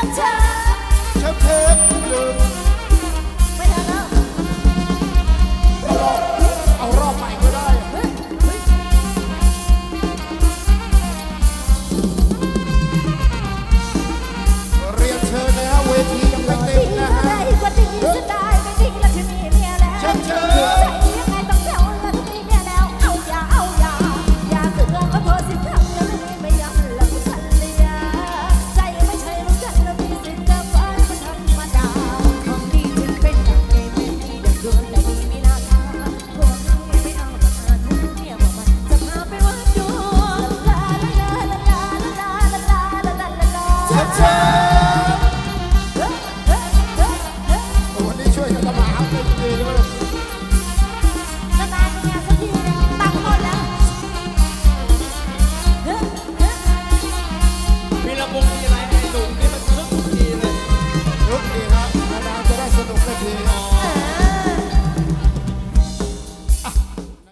างเธอชอบเลืไม่ทันแล้วรอบเอารอบใหม่ก็ได้เฮ้ยเรียนเชิญนะเวทีไม่เต็ได้ก็ได้ไม่ดีแล้วที่มีเมีแล้ว เธอ